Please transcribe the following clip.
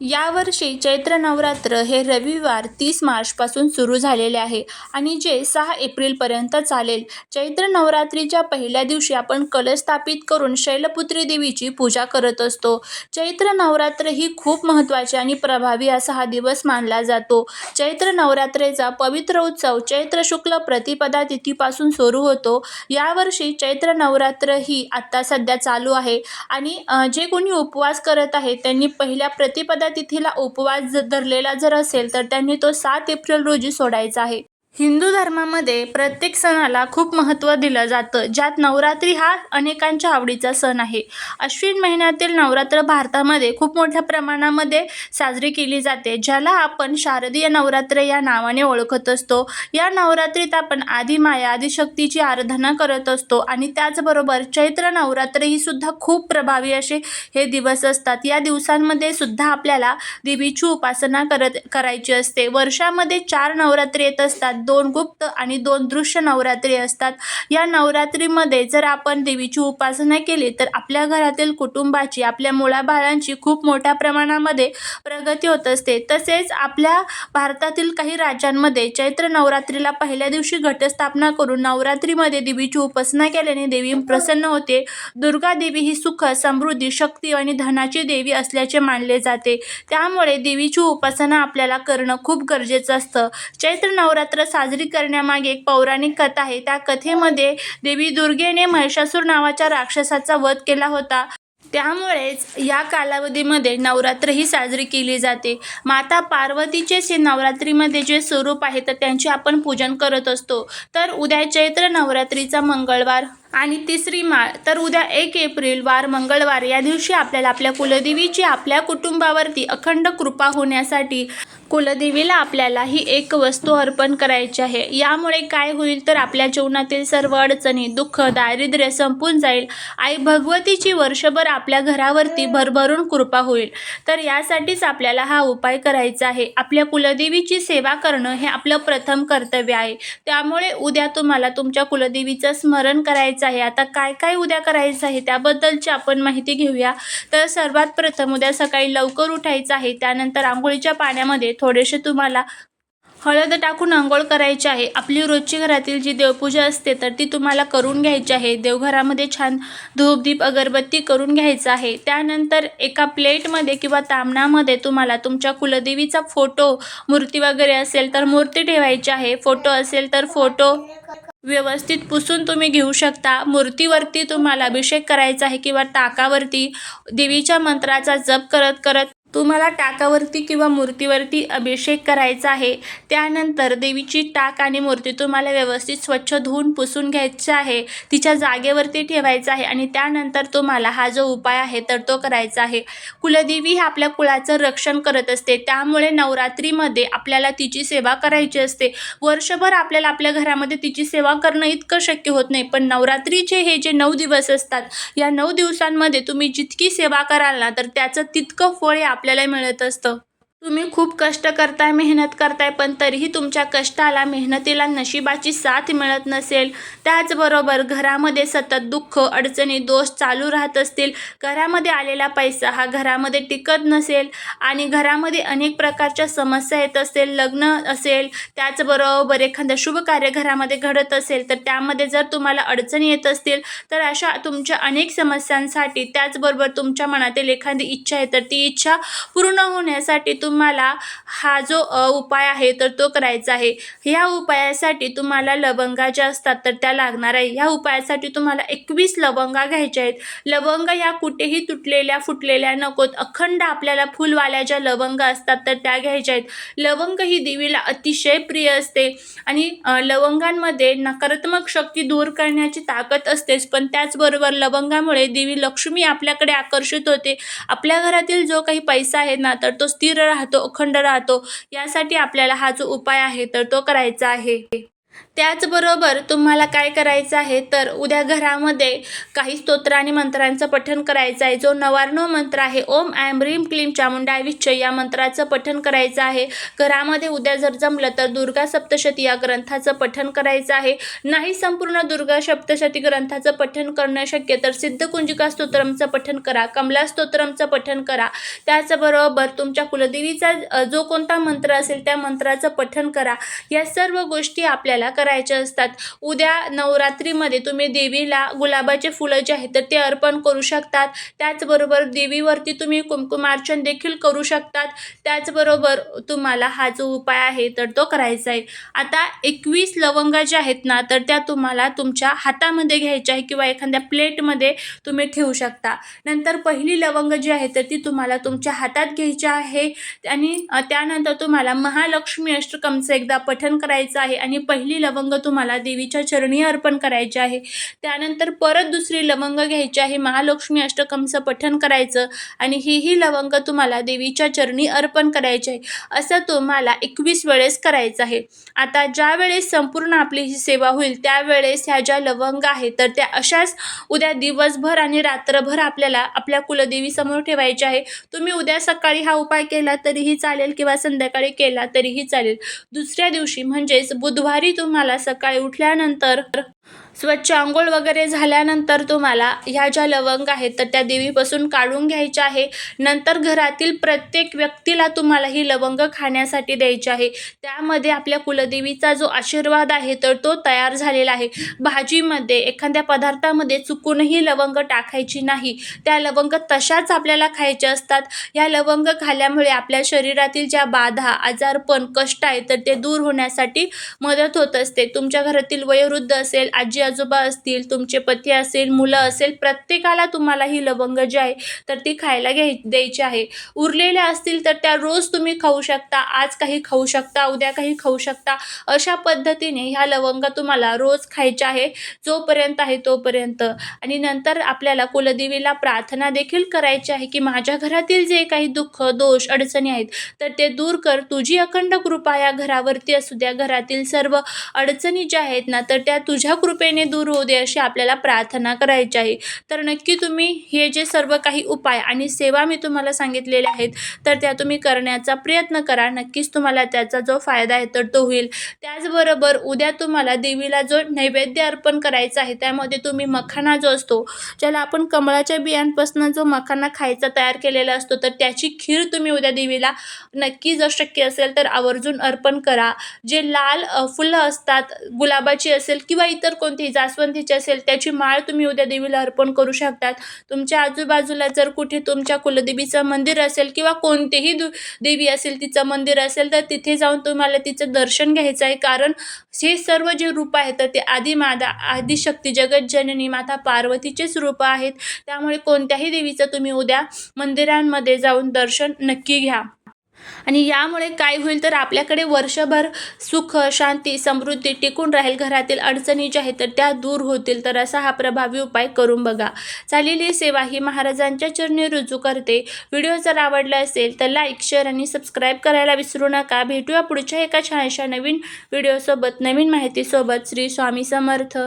यावर्षी चैत्र नवरात्र हे रविवार तीस मार्चपासून सुरू झालेले आहे आणि जे सहा एप्रिलपर्यंत चालेल. चैत्र नवरात्रीच्या पहिल्या दिवशी आपण कलश स्थापित करून शैलपुत्री देवीची पूजा करत असतो. चैत्र नवरात्र ही खूप महत्त्वाची आणि प्रभावी असा हा दिवस मानला जातो. चैत्र नवरात्रेचा पवित्र उत्सव चैत्र शुक्ल प्रतिपदा तिथीपासून सुरू होतो. यावर्षी चैत्र नवरात्र ही आत्ता सध्या चालू आहे आणि जे कोणी उपवास करत आहे त्यांनी पहिल्या प्रतिपदा तिथीला उपवास धरलेला जर असेल तर त्यांनी तो सात एप्रिल रोजी सोडायचा आहे. हिंदू धर्मामध्ये प्रत्येक सणाला खूप महत्त्व दिलं जातं ज्यात नवरात्री हा अनेकांच्या आवडीचा सण आहे. अश्विन महिन्यातील नवरात्र भारतामध्ये खूप मोठ्या प्रमाणामध्ये साजरी केली जाते ज्याला आपण शारदीय नवरात्र या नावाने ओळखत असतो. या नवरात्रीत आपण आदिमाया आदिशक्तीची आराधना करत असतो आणि त्याचबरोबर चैत्र नवरात्र ही सुद्धा खूप प्रभावी असे हे दिवस असतात. या दिवसांमध्ये सुद्धा आपल्याला देवीची उपासना करत करायची असते. वर्षामध्ये चार नवरात्री येत असतात. दोन गुप्त आणि दोन दृश्य नवरात्री असतात. या नवरात्रीमध्ये जर आपण देवीची उपासना केली तर आपल्या घरातील कुटुंबाची आपल्या मुळाबाळांची खूप मोठ्या प्रमाणामध्ये प्रगती होत असते. तसेच आपल्या भारतातील काही राज्यांमध्ये चैत्र नवरात्रीला पहिल्या दिवशी घटस्थापना करून नवरात्रीमध्ये देवीची उपासना केल्याने देवी प्रसन्न होते. दुर्गा देवी ही सुख समृद्धी शक्ती आणि धनाची देवी असल्याचे मानले जाते. त्यामुळे देवीची उपासना आपल्याला करणं खूप गरजेचं असतं. चैत्र नवरात्र साजरी करण्यामागे एक पौराणिक कथा आहे. त्या कथेमध्ये देवी दुर्गेने महिषासूर नावाच्या राक्षसाचा वध केला होता. त्यामुळेच या कालावधीमध्ये नवरात्र ही साजरी केली जाते. माता पार्वतीचे हे नवरात्रीमध्ये जे स्वरूप आहे तर त्यांचे आपण पूजन करत असतो. तर उद्या चैत्र नवरात्रीचा मंगळवार आणि तिसरी माळ तर उद्या एक एप्रिल वार मंगळवार या दिवशी आपल्याला आपल्या कुलदेवीची आपल्या कुटुंबावरती अखंड कृपा होण्यासाठी कुलदेवीला आपल्याला ही एक वस्तू अर्पण करायची आहे. यामुळे काय होईल तर आपल्या जीवनातील सर्व अडचणी दुःख दारिद्र्य संपून जाईल. आई भगवतीची वर्षभर आपल्या घरावरती भरभरून कृपा होईल. तर यासाठीच आपल्याला हा उपाय करायचा आहे. आपल्या कुलदेवीची सेवा करणं हे आपलं प्रथम कर्तव्य आहे. त्यामुळे उद्या तुम्हाला तुमच्या कुलदेवीचं स्मरण करायचं आहे. आता काय काय उद्या करायचं आहे त्याबद्दलची आपण माहिती घेऊया. तर सर्वात प्रथम उद्या सकाळी लवकर उठायचं आहे. त्यानंतर आंघोळीच्या पाण्यामध्ये थोडेसे तुम्हाला हळद टाकून आंघोळ करायची आहे. आपली रोजची घरातील जी देवपूजा असते तर ती तुम्हाला करून घ्यायची आहे. देवघरामध्ये छान धूपदीप अगरबत्ती करून घ्यायचं आहे. त्यानंतर एका प्लेटमध्ये किंवा तामणामध्ये तुम्हाला तुमच्या कुलदेवीचा फोटो मूर्ती वगैरे असेल तर मूर्ती ठेवायची आहे. फोटो असेल तर फोटो व्यवस्थित पुसून तुम्ही घेऊ शकता. मूर्तीवरती तुम्हाला अभिषेक करायचा आहे किंवा ताकावरती देवीच्या मंत्राचा जप करत करत तुम्हाला टाकावरती किंवा मूर्तीवरती अभिषेक करायचा आहे त्यानंतर देवीची टाक आणि मूर्ती तुम्हाला व्यवस्थित स्वच्छ धुवून पुसून घ्यायचं आहे तिच्या जागेवरती ठेवायचं आहे आणि त्यानंतर तुम्हाला हा जो उपाय आहे तर तो करायचा आहे. कुलदेवी ही आपल्या कुळाचं रक्षण करत असते त्यामुळे नवरात्रीमध्ये आपल्याला तिची सेवा करायची असते. वर्षभर आपल्याला आपल्या घरामध्ये तिची सेवा करणं इतकं शक्य होत नाही पण नवरात्रीचे हे जे नऊ दिवस असतात या नऊ दिवसांमध्ये तुम्ही जितकी सेवा कराल ना तर त्याचं तितकं फळ हे आपल्याला मिळत असतं. तुम्ही खूप कष्ट करताय मेहनत करताय पण तरीही तुमच्या कष्टाला मेहनतीला नशिबाची साथ मिळत नसेल. त्याचबरोबर घरामध्ये सतत दुःख अडचणी दोष चालू राहत असतील. घरामध्ये आलेला पैसा हा घरामध्ये टिकत नसेल आणि घरामध्ये अनेक प्रकारच्या समस्या येत असेल लग्न असेल त्याचबरोबर एखादं शुभ कार्य घरामध्ये घडत असेल तर त्यामध्ये जर तुम्हाला अडचणी येत असतील तर अशा तुमच्या अनेक समस्यांसाठी त्याचबरोबर तुमच्या मनातील एखादी इच्छा आहे तर ती इच्छा पूर्ण होण्यासाठी तुम्हाला हा जो उपाय आहे तर तो करायचा आहे. ह्या उपायासाठी तुम्हाला लवंगा ज्या असतात तर त्या लागणार आहे. ह्या उपायासाठी तुम्हाला एकवीस लवंगा घ्यायच्या आहेत. लवंग ह्या कुठेही तुटलेल्या फुटलेल्या नकोत. अखंड आपल्याला फुलवाल्या ज्या लवंगा असतात तर त्या घ्यायच्या आहेत. लवंग ही देवीला अतिशय प्रिय असते आणि लवंगांमध्ये नकारात्मक शक्ती दूर करण्याची ताकद असतेच. पण त्याचबरोबर लवंगामुळे देवी लक्ष्मी आपल्याकडे आकर्षित होते. आपल्या घरातील जो काही पैसा आहे ना तर तो स्थिर राहतो अखंड राहतो. यासाठी आपल्याला हा जो उपाय आहे तर तो करायचा आहे. त्याचबरोबर तुम्हाला काय करायचं आहे? तर उद्या घरामध्ये काही स्तोत्र आणि मंत्रांचं पठण करायचं आहे. जो नवार्णव मंत्र आहे ओम ॲम रीम क्लीम चामुंडा विच्छ या मंत्राचं पठण करायचं आहे. घरामध्ये उद्या जर जमलं तर दुर्गा सप्तशती या ग्रंथाचं पठण करायचं आहे. नाही संपूर्ण दुर्गा सप्तशती ग्रंथाचं पठण करणं शक्य तर सिद्धकुंजिका स्तोत्रमचं पठण करा कमला स्तोत्रमचं पठण करा. त्याचबरोबर तुमच्या कुलदेवीचा जो कोणता मंत्र असेल त्या मंत्राचं पठण करा. या सर्व गोष्टी आपल्याला करायच्या असतात. उद्या नवरात्रीमध्ये तुम्ही देवीला गुलाबाचे फुलं जे आहेत तर ते अर्पण करू शकतात. त्याचबरोबर देवीवरती तुम्ही कुमकुमार्चन देखील करू शकतात. त्याचबरोबर तुम्हाला हा जो उपाय आहे तर तो करायचा आहे. आता एकवीस लवंगा ज्या आहेत ना तर त्या तुम्हाला तुमच्या हातामध्ये घ्यायच्या आहे किंवा एखाद्या प्लेटमध्ये तुम्ही ठेवू शकता. नंतर पहिली लवंग जी आहे तर ती तुम्हाला तुमच्या हातात घ्यायची आहे. आणि त्यानंतर तुम्हाला महालक्ष्मी अष्टकमचं एकदा पठण करायचं आहे. आणि पहिली लवंग लवंग तुम्हाला देवीच्या चरणी अर्पण करायची आहे. त्यानंतर परत दुसरी लवंग घ्यायची आहे. महालक्ष्मी अष्टकमचं पठण करायचं आणि ही ही लवंग तुम्हाला देवीच्या चरणी अर्पण करायची आहे. असं तुम्हाला एकवीस वेळेस करायचं आहे. आता ज्या वेळेस संपूर्ण आपली ही सेवा होईल त्यावेळेस ह्या ज्या लवंग आहेत तर त्या अशाच उद्या दिवसभर आणि रात्रभर आपल्याला आपल्या कुलदेवीसमोर ठेवायचे आहे. तुम्ही उद्या सकाळी हा उपाय केला तरीही चालेल किंवा संध्याकाळी केला तरीही चालेल. दुसऱ्या दिवशी म्हणजेच बुधवारी तुम्हाला मला सकाळी उठल्यानंतर स्वच्छ आंघोळ वगैरे झाल्यानंतर तुम्हाला ह्या ज्या लवंग आहेत तर त्या देवीपासून काढून घ्यायच्या आहे. नंतर घरातील प्रत्येक व्यक्तीला तुम्हाला ही लवंग खाण्यासाठी द्यायची आहे. त्यामध्ये आपल्या कुलदेवीचा जो आशीर्वाद आहे तर तो तयार झालेला आहे. भाजीमध्ये एखाद्या पदार्थामध्ये चुकूनही लवंग टाकायची नाही. त्या लवंग तशाच आपल्याला खायच्या असतात. ह्या लवंग खाल्ल्यामुळे आपल्या शरीरातील ज्या बाधा आजारपण कष्ट आहे तर ते दूर होण्यासाठी मदत होत असते. तुमच्या घरातील वयोवृद्ध असेल आजी आजोबा असतील तुमचे पती असेल मुलं असेल प्रत्येकाला तुम्हाला ही लवंग जी आहे तर ती खायला घ्याय द्यायची आहे. उरलेल्या असतील तर त्या रोज तुम्ही खाऊ शकता आज काही खाऊ शकता उद्या काही खाऊ शकता. अशा पद्धतीने ह्या लवंग तुम्हाला रोज खायच्या आहे जोपर्यंत आहे तोपर्यंत. आणि नंतर आपल्याला कुलदेवीला प्रार्थना देखील करायची आहे की माझ्या घरातील जे काही दुःख दोष अडचणी आहेत तर ते दूर कर. तुझी अखंड कृपा या घरावरती असू द्या. घरातील सर्व अडचणी ज्या आहेत ना तर त्या तुझ्या कृपेने दूर होऊ दे अशी आपल्याला प्रार्थना करायची आहे. तर नक्की तुम्ही हे जे सर्व काही उपाय आणि सेवा मी तुम्हाला सांगितलेल्या आहेत तर त्या तुम्ही करण्याचा प्रयत्न करा. नक्कीच तुम्हाला त्याचा जो फायदा आहे तर तो होईल. त्याचबरोबर उद्या तुम्हाला देवीला जो नैवेद्य अर्पण करायचा आहे त्यामध्ये तुम्ही मखाना जो असतो ज्याला आपण कमळाच्या बियांपासून जो मखाना खायचा तयार केलेला असतो तर त्याची खीर तुम्ही उद्या देवीला नक्की जर शक्य असेल तर आवर्जून अर्पण करा. जे लाल फुलं असतात गुलाबाची असेल किंवा इतर कोणती जास्वंदीची असेल त्याची माळ तुम्ही उद्या देवीला अर्पण करू शकतात. तुमच्या आजूबाजूला जर कुठे तुमच्या कुलदेवीचं मंदिर असेल किंवा कोणतेही दु देवी असेल तिचं मंदिर असेल तर तिथे जाऊन तुम्हाला तिचं दर्शन घ्यायचं आहे. कारण हे सर्व जे रूप आहेत तर ते आदिमादा आदिशक्ती जगज्जननी माता पार्वतीचेच रूप आहेत. त्यामुळे कोणत्याही देवीचं तुम्ही उद्या मंदिरांमध्ये जाऊन दर्शन नक्की घ्या. आणि यामुळे काय होईल तर आपल्याकडे वर्षभर सुख शांती समृद्धी टिकून राहील. घरातील अडचणी ज्या आहेत तर त्या दूर होतील. तर असा हा प्रभावी उपाय करून बघा. झालेली सेवा ही महाराजांच्या चरणी रुजू करते. व्हिडिओ जर आवडला असेल तर लाईक शेअर आणि सबस्क्राईब करायला विसरू नका. भेटूया पुढच्या एका छानशा नवीन व्हिडिओसोबत. नवीन माहितीसोबत श्री स्वामी समर्थ.